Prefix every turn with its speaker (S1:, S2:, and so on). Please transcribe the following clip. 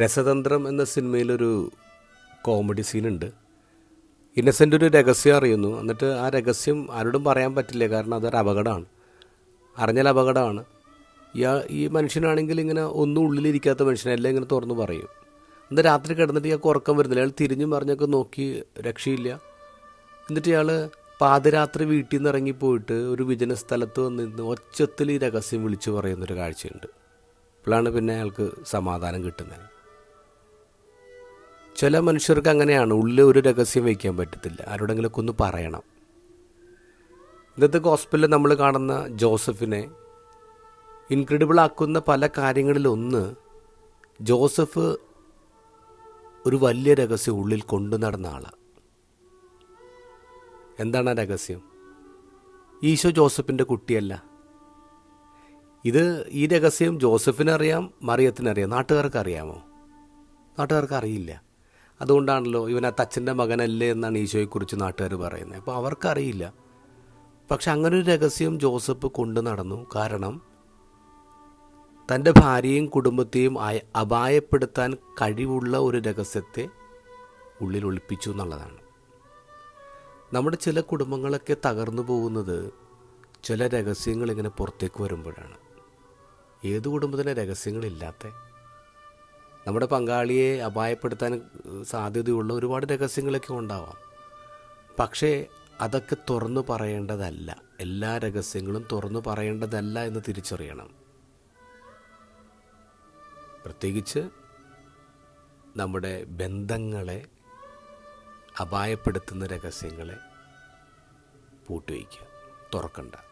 S1: രസതന്ത്രം എന്ന സിനിമയിലൊരു കോമഡി സീനുണ്ട്. ഇന്നസെന്റ് ഒരു രഹസ്യം അറിയുന്നു. എന്നിട്ട് ആ രഹസ്യം ആരോടും പറയാൻ പറ്റില്ല. കാരണം അതൊരു അപകടമാണ്. അറിഞ്ഞാൽ അപകടമാണ്. ഇയാൾ ഈ മനുഷ്യനാണെങ്കിൽ ഇങ്ങനെ ഒന്നും ഉള്ളിലിരിക്കാത്ത മനുഷ്യനെല്ലാം ഇങ്ങനെ തുറന്നു പറയും. എന്നിട്ട് രാത്രി കിടന്നിട്ട് ഇയാൾക്ക് ഉറക്കം വരുന്നില്ല. അയാൾ തിരിഞ്ഞും പറഞ്ഞൊക്കെ നോക്കി രക്ഷയില്ല. എന്നിട്ട് ഇയാൾ പാതിരാത്രി വീട്ടിൽ നിന്ന് ഇറങ്ങിപ്പോയിട്ട് ഒരു വിജന സ്ഥലത്ത് വന്നിരുന്ന് ഒച്ചത്തിൽ ഈ രഹസ്യം വിളിച്ചു പറയുന്നൊരു കാഴ്ചയുണ്ട്. അപ്പോഴാണ് പിന്നെ അയാൾക്ക് സമാധാനം കിട്ടുന്നത്. ചില മനുഷ്യർക്ക് അങ്ങനെയാണ്. ഉള്ളിൽ ഒരു രഹസ്യം വയ്ക്കാൻ പറ്റത്തില്ല. ആരോടെങ്കിലൊക്കെ ഒന്ന് പറയണം. ഇന്നത്തെ ഹോസ്പിറ്റലിൽ നമ്മൾ കാണുന്ന ജോസഫിനെ ഇൻക്രെഡിബിൾ ആക്കുന്ന പല കാര്യങ്ങളിലൊന്ന് ജോസഫ് ഒരു വലിയ രഹസ്യം ഉള്ളിൽ കൊണ്ടു നടന്ന ആളാണ് എന്താണ് ആ രഹസ്യം? ഈശോ ജോസഫിന്റെ കുട്ടിയല്ല. ഇത് ഈ രഹസ്യം ജോസഫിനറിയാം മറിയത്തിനറിയാം. നാട്ടുകാർക്ക് അറിയാമോ നാട്ടുകാർക്ക് അറിയില്ല. അതുകൊണ്ടാണല്ലോ ഇവൻ ആ തച്ചന്റെ മകനല്ലേ എന്നാണ് ഈശോയെക്കുറിച്ച് നാട്ടുകാർ പറയുന്നത്. അപ്പോൾ അവർക്കറിയില്ല. പക്ഷെ അങ്ങനെ ഒരു രഹസ്യം ജോസഫ് കൊണ്ടു നടന്നു. കാരണം തന്റെ ഭാര്യയും കുടുംബത്തെയും അപായപ്പെടുത്താൻ കഴിവുള്ള ഒരു രഹസ്യത്തെ ഉള്ളിൽ ഒളിപ്പിച്ചു എന്നുള്ളതാണ്. നമ്മുടെ ചില കുടുംബങ്ങളൊക്കെ തകർന്നു പോകുന്നത് ചില രഹസ്യങ്ങൾ ഇങ്ങനെ പുറത്തേക്ക് വരുമ്പോഴാണ്. ഏത് കുടുംബത്തിന്റെ രഹസ്യങ്ങളില്ലാത്ത നമ്മുടെ പങ്കാളിയെ അപായപ്പെടുത്താൻ സാധ്യതയുള്ള ഒരുപാട് രഹസ്യങ്ങളൊക്കെ ഉണ്ടാവാം. പക്ഷേ അതൊക്കെ തുറന്നു പറയേണ്ടതല്ല. എല്ലാ രഹസ്യങ്ങളും തുറന്നു പറയേണ്ടതല്ല എന്ന് തിരിച്ചറിയണം. പ്രത്യേകിച്ച് നമ്മുടെ ബന്ധങ്ങളെ അപായപ്പെടുത്തുന്ന രഹസ്യങ്ങളെ പൂട്ടിവയ്ക്കുക തുറക്കണ്ട.